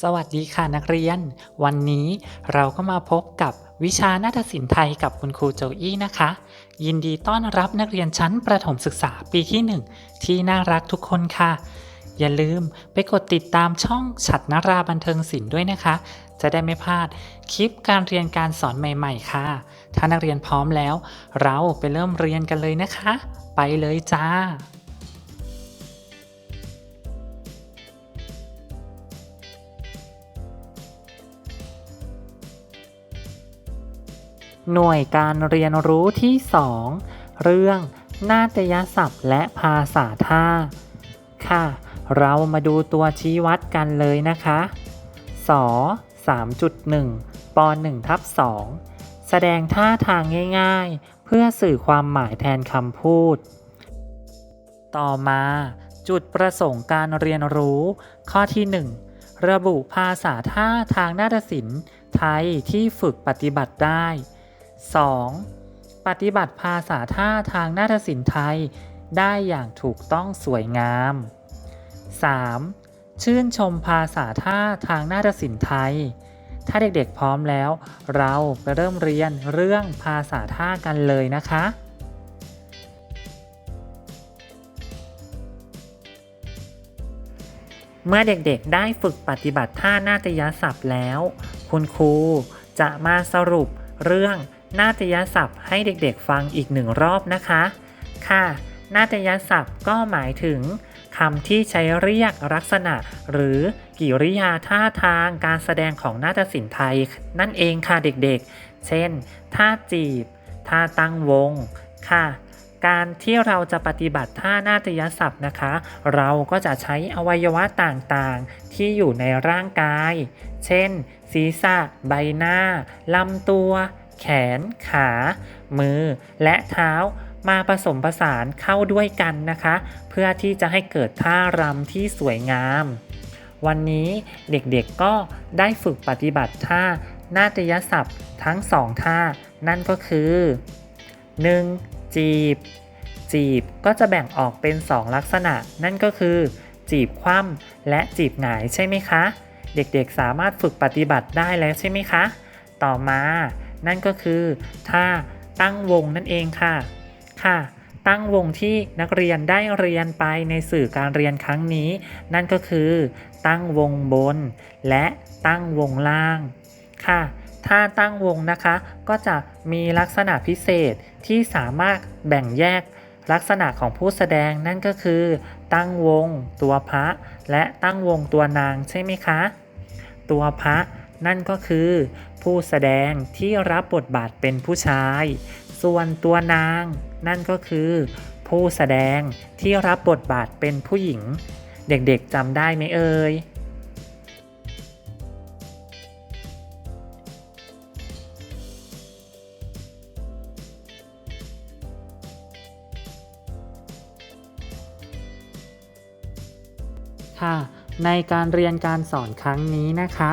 สวัสดีค่ะนักเรียน วันนี้เราก็มาพบกับวิชานาฏศิลป์ไทยกับคุณครูโจอี้นะคะ ยินดีต้อนรับนักเรียนชั้นประถมศึกษาปีที่ 1 ที่น่ารักทุกคนค่ะ อย่าลืมไปกดติดตามช่องฉัดนราบันเทิงศิลป์ด้วยนะคะ จะได้ไม่พลาดคลิปการเรียนการสอนใหม่ๆ ค่ะ ถ้านักเรียนพร้อมแล้ว เราไปเริ่มเรียนกันเลยนะคะ ไปเลยจ้า หน่วยการเรียนรู้ที่ 2 เรื่องนาฏยศัพท์และภาษาท่า ค่ะ เรามาดูตัวชี้วัดกันเลยนะคะส3.1ป1ทับ2แสดงท่าทางง่ายๆ เพื่อสื่อความหมายแทนคำพูด ต่อมา จุดประสงค์การเรียนรู้ ข้อที่ 1 ระบุภาษาท่าทางนาฏศิลป์ไทยที่ฝึกปฏิบัติได้ 2. ปฏิบัติภาษาท่าทางนาฏศิลป์ไทยได้อย่างถูกต้องสวยงาม 3. ชื่นชมภาษาท่าทางนาฏศิลป์ไทย ถ้าเด็กๆพร้อมแล้ว เราไปเริ่มเรียนเรื่องภาษาท่ากันเลยนะคะเมื่อเด็กๆได้ฝึกปฏิบัติท่านาฏยศัพท์แล้ว คุณครูจะมาสรุปเรื่อง นาฏยศัพท์ให้เด็กๆฟังอีกหนึ่งรอบนะคะ ค่ะ นาฏยศัพท์ก็หมายถึงคำที่ใช้เรียกลักษณะ หรือกิริยาท่าทางการแสดงของนาฏศิลป์ไทย นั่นเองค่ะเด็กๆ เช่น ท่าจีบ ท่าตั้งวง ค่ะ การที่เราจะปฏิบัติท่านาฏยศัพท์นะคะ เราก็จะใช้อวัยวะต่างๆ ที่อยู่ในร่างกาย เช่น ศีรษะ ใบหน้า ลำตัว แขน ขา มือ และเท้ามาผสมผสานเข้าด้วยกันนะคะ เพื่อที่จะให้เกิดท่ารำที่สวยงาม วันนี้เด็กๆก็ได้ฝึกปฏิบัติท่านาฏยศัพท์ทั้งสองท่า นั่นก็คือ 1. จีบ จีบก็จะแบ่งออกเป็น 2 ลักษณะ นั่นก็คือ จีบคว่ำและจีบหงายใช่ไหมคะ เด็กๆสามารถฝึกปฏิบัติได้แล้วใช่ไหมคะ ต่อมา นั่นก็คือท่าตั้งวงนั่นเองค่ะ ค่ะ ตั้งวงที่นักเรียนได้เรียนไปในสื่อการเรียนครั้งนี้ นั่นก็คือ ตั้งวงบน และตั้งวงล่าง ค่ะถ้าตั้งวงนะคะก็จะมีลักษณะพิเศษที่สามารถแบ่งแยกลักษณะของผู้แสดงนั่นก็คือ ตั้งวงตัวพระ และตั้งวงตัวนางใช่ไหมคะ ตัวพระ นั่นก็คือผู้แสดงที่รับบทบาทเป็นผู้ชาย ส่วนตัวนาง นั่นก็คือ ผู้แสดงที่รับบทบาทเป็นผู้หญิง เด็กๆจำได้ไหมเอ่ยค่ะในการเรียนการสอนครั้งนี้นะคะ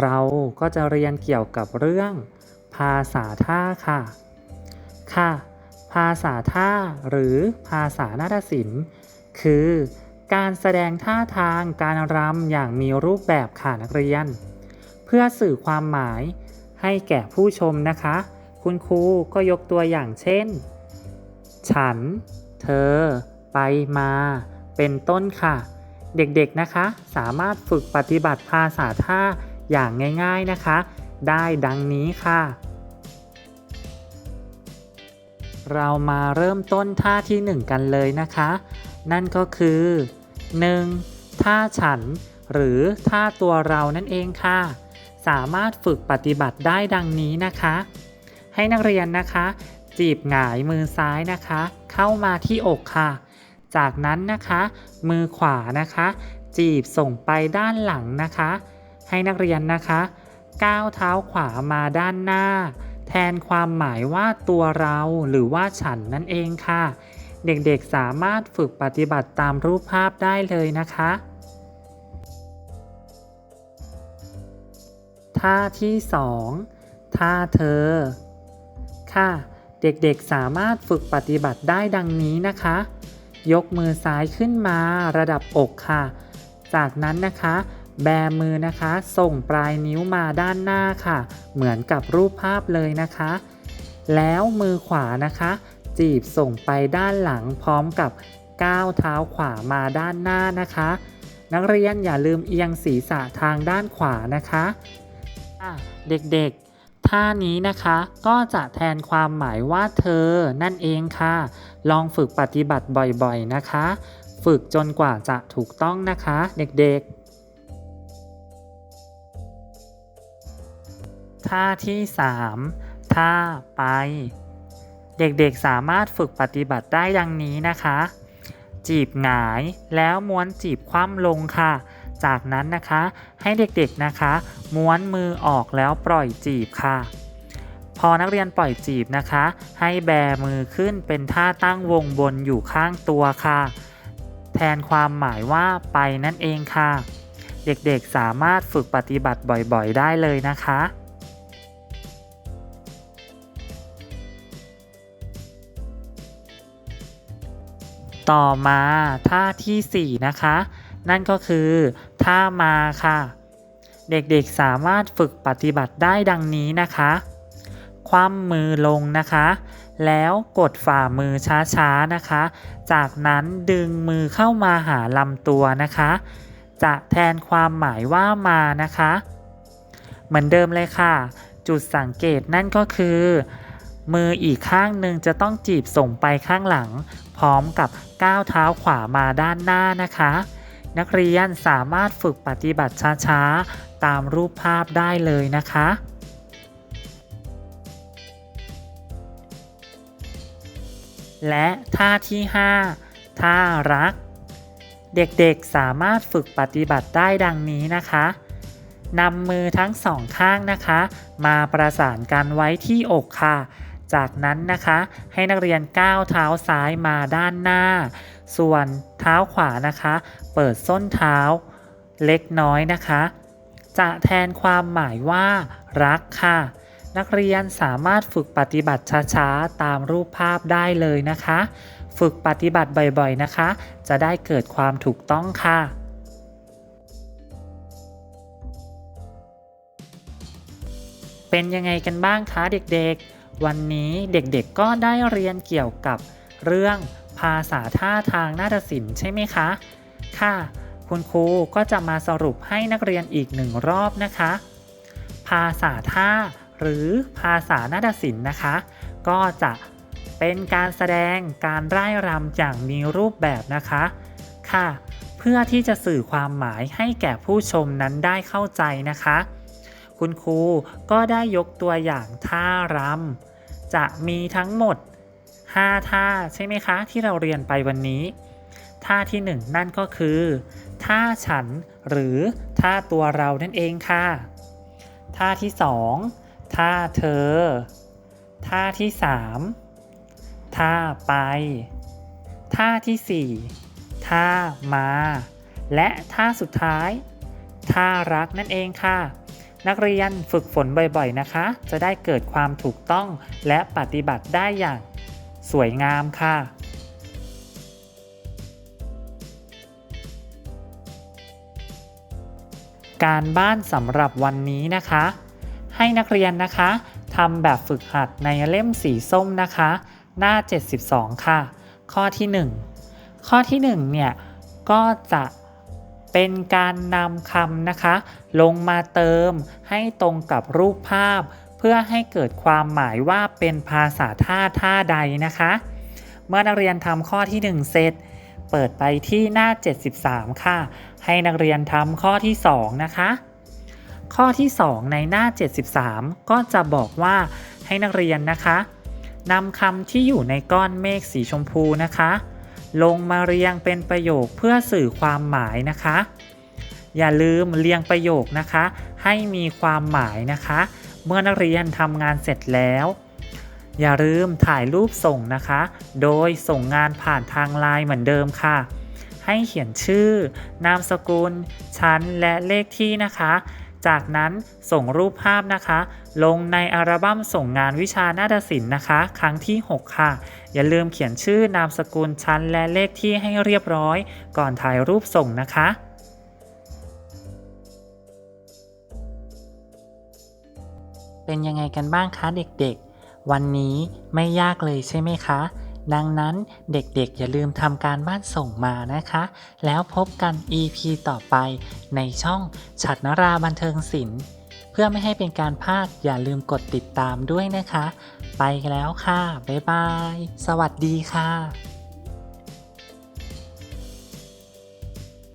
เราก็จะเรียนเกี่ยวกับเรื่อง ภาษาท่าค่ะ ค่ะ ภาษาท่าหรือภาษานาฏศิลป์ คือการแสดงท่าทางการรำอย่างมีรูปแบบค่ะนักเรียน เพื่อสื่อความหมายให้แก่ผู้ชมนะคะ คุณครูก็ยกตัวอย่างเช่น ฉัน เธอ ไปมา เป็นต้นค่ะ เด็กๆนะคะ สามารถฝึกปฏิบัติภาษาท่า อย่างง่ายๆนะคะ ได้ดังนี้ค่ะ เรามาเริ่มต้นท่าที่ 1 กันเลยนะคะ นั่นก็คือ 1. ท่าฉัน หรือท่าตัวเรานั่นเองค่ะ สามารถฝึกปฏิบัติได้ดังนี้นะคะ ให้นักเรียนนะคะ จีบหงายมือซ้ายนะคะ เข้ามาที่อกค่ะ จากนั้นนะคะ มือขวานะคะ จีบส่งไปด้านหลังนะคะ ให้นักเรียนนะคะก้าวเท้าขวามาด้านหน้า แทนความหมายว่าตัวเราหรือว่าฉันนั่นเองค่ะ เด็กๆสามารถฝึกปฏิบัติตามรูปภาพได้เลยนะคะ ท่าที่ 2 ท่าเธอ ค่ะ เด็กๆสามารถฝึกปฏิบัติได้ดังนี้นะคะ ยกมือซ้ายขึ้นมาระดับอกค่ะ จากนั้นนะคะ แบมือนะคะ ส่งปลายนิ้วมาด้านหน้าค่ะ เหมือนกับรูปภาพเลยนะคะ แล้วมือขวานะคะ จีบส่งไปด้านหลังพร้อมกับก้าวเท้าขวามาด้านหน้านะคะ นักเรียนอย่าลืมเอียงศีรษะทางด้านขวานะคะะเด็กๆ ท่านี้นะคะก็จะแทนความหมายว่าเธอนั่นเองค่ะ ลองฝึกปฏิบัติบ่อยๆนะคะ ฝึกจนกว่าจะถูกต้องนะคะ เด็กๆ ท่าที่ 3 ท่าไป เด็กๆสามารถฝึกปฏิบัติได้ดังนี้นะคะ จีบหงายแล้วม้วนจีบคว่ำลงค่ะ จากนั้นนะคะให้เด็กๆนะคะ ม้วนมือออกแล้วปล่อยจีบค่ะ พอนักเรียนปล่อยจีบนะคะ ให้แบมือขึ้นเป็นท่าตั้งวงบนอยู่ข้างตัวค่ะ แทนความหมายว่าไปนั่นเองค่ะเด็กๆ สามารถฝึกปฏิบัติบ่อยๆ ได้เลยนะคะ ต่อมาท่าทีสี่ 4 นะคะ นั่นก็คือท่ามาค่ะ เด็กๆสามารถฝึกปฏิบัติได้ดังนี้นะคะ คว่ำมือลงนะคะ แล้วกดฝ่ามือช้าๆนะคะ จากนั้นดึงมือเข้ามาหาลำตัวนะคะ จะแทนความหมายว่ามานะคะ เหมือนเดิมเลยค่ะ จุดสังเกตนั่นก็คือ มืออีกข้างหนึ่งจะต้องจีบส่งไปข้างหลัง พร้อมกับก้าวเท้าขวามาด้านหน้านะคะ นักเรียนสามารถฝึกปฏิบัติช้าๆ ตามรูปภาพได้เลยนะคะและท่าที่ 5 ท่ารัก เด็กๆสามารถฝึกปฏิบัติได้ดังนี้นะคะนำมือทั้งสองข้างนะคะ มาประสานกันไว้ที่อกค่ะ จากนั้นนะคะ ให้นักเรียนก้าวเท้าซ้ายมาด้านหน้า ส่วนเท้าขวานะคะ เปิดส้นเท้าเล็กน้อยนะคะ จะแทนความหมายว่า รักค่ะ นักเรียนสามารถฝึกปฏิบัติช้าๆ ตามรูปภาพได้เลยนะคะ ฝึกปฏิบัติบ่อยๆนะคะ จะได้เกิดความถูกต้องค่ะเป็นยังไงกันบ้างคะเด็กๆ วันนี้เด็กๆก็ได้เรียนเกี่ยวกับเรื่องภาษาท่าทางนาฏศิลป์ใช่ไหมคะ ค่ะ คุณครูก็จะมาสรุปให้นักเรียนอีกหนึ่งรอบนะคะ ภาษาท่าหรือภาษานาฏศิลป์นะคะ ก็จะเป็นการแสดงการร่ายรำอย่างมีรูปแบบนะคะ ค่ะ เพื่อที่จะสื่อความหมายให้แก่ผู้ชมนั้นได้เข้าใจนะคะ คุณครูก็ได้ยกตัวอย่างท่ารำ จะมีทั้งหมด 5 ท่าใช่ไหมคะ ที่เราเรียนไปวันนี้ ท่าที่ 1 นั่นก็คือ ท่าฉันหรือท่าตัวเรานั่นเองค่ะ ท่าที่ 2 ท่าเธอ ท่าที่ 3 ท่าไป ท่าที่ 4 ท่ามา และท่าสุดท้าย ท่ารักนั่นเองค่ะ นักเรียนฝึกฝนบ่อยๆนะคะ จะได้เกิดความถูกต้องและปฏิบัติได้อย่างสวยงามค่ะการบ้านสำหรับวันนี้นะคะ ให้นักเรียนนะคะทำแบบฝึกหัดในเล่มสีส้มนะคะ หน้า 72 ค่ะ ข้อที่ 1 ข้อที่ 1 เนี่ย ก็จะ เป็นการนำคำนะคะ ลงมาเติมให้ตรงกับรูปภาพ เพื่อให้เกิดความหมายว่าเป็นภาษาท่าท่าใดนะคะ เมื่อนักเรียนทำข้อที่ 1 เสร็จ เปิดไปที่หน้า 73 ค่ะ ให้นักเรียนทำข้อที่ 2 นะคะ ข้อที่ 2 ในหน้า 73 ก็จะบอกว่าให้นักเรียนนะคะนำคำที่อยู่ในก้อนเมฆสีชมพูนะคะ ลงมาเรียงเป็นประโยคเพื่อสื่อความหมายนะคะ อย่าลืมเรียงประโยคนะคะ ให้มีความหมายนะคะ เมื่อนักเรียนทำงานเสร็จแล้ว อย่าลืมถ่ายรูปส่งนะคะ โดยส่งงานผ่านทางไลน์เหมือนเดิมค่ะ ให้เขียนชื่อ นามสกุล ชั้น และเลขที่นะคะ จากนั้นส่งรูปภาพนะคะ ลงในอัลบั้มส่งงานวิชานาฏศิลป์นะคะ ครั้งที่ 6 ค่ะ อย่าลืมเขียนชื่อนามสกุลชั้นและเลขที่ให้เรียบร้อย ก่อนถ่ายรูปส่งนะคะเป็นยังไงกันบ้างคะเด็กๆ วันนี้ไม่ยากเลยใช่ไหมคะ ดังนั้นเด็กๆอย่าลืมทำการบ้านส่งมานะคะ แล้วพบกัน EP ต่อไปในช่องฉัดนราบันเทิงศิลป์ เพื่อไม่ให้เป็นการพลาดอย่าลืมกดติดตามด้วยนะคะ ไปแล้วค่ะ บ๊ายบาย สวัสดีค่ะ